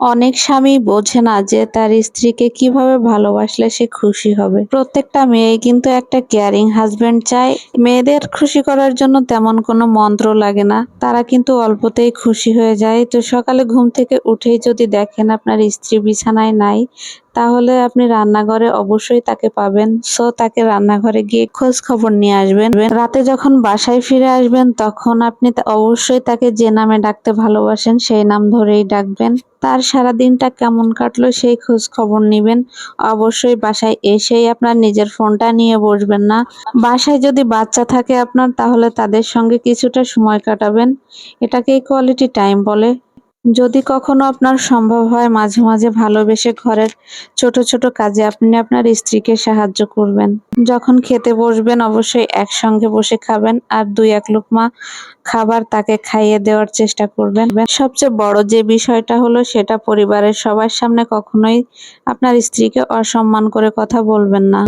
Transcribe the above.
অনেক স্বামী বোঝে না যে তার স্ত্রীকে কীভাবে ভালোবাসলে সে খুশি হবে। প্রত্যেকটা মেয়ে কিন্তু একটা কেয়ারিং হাজবেন্ড চায়। মেয়েদের খুশি করার জন্য তেমন কোনো মন্ত্র লাগে না। তারা কিন্তু অল্পতেই খুশি হয়ে যায়। তো সকালে ঘুম থেকে উঠেই যদি দেখেন আপনার স্ত্রী বিছানায় নাই তাহলে আপনি রান্নাঘরে অবশ্যই তাকে পাবেন। সো তাকে রান্নাঘরে গিয়ে খোঁজ খবর নিয়ে আসবেন। রাতে যখন বাসায় ফিরে আসবেন, তখন আপনি অবশ্যই তাকে যে নামে ডাকতে ভালোবাসেন, সেই নাম ধরেই ডাকবেন। তার সারা দিনটা কেমন কাটলো সেই খোঁজ খবর নিবেন। অবশ্যই বাসায় এসেই আপনার নিজের ফোনটা নিয়ে বসবেন না। বাসায় যদি বাচ্চা থাকে আপনার, তাহলে তাদের সঙ্গে কিছুটা সময় কাটাবেন। এটাকেই কোয়ালিটি টাইম বলে। যদি কখনো আপনার সম্ভব হয় মাঝে মাঝে ভালোবেসে ঘরের ছোট ছোট কাজে আপনি আপনার স্ত্রীকে সাহায্য করবেন। যখন খেতে বসবেন, অবশ্যই একসঙ্গে বসে খাবেন আর দুই এক লোকমা খাবার তাকে খাইয়ে দেওয়ার চেষ্টা করবেন। সবচেয়ে বড় যে বিষয়টা হলো সেটা পরিবারের সবার সামনে কখনোই আপনার স্ত্রীকে অসম্মান করে কথা বলবেন না।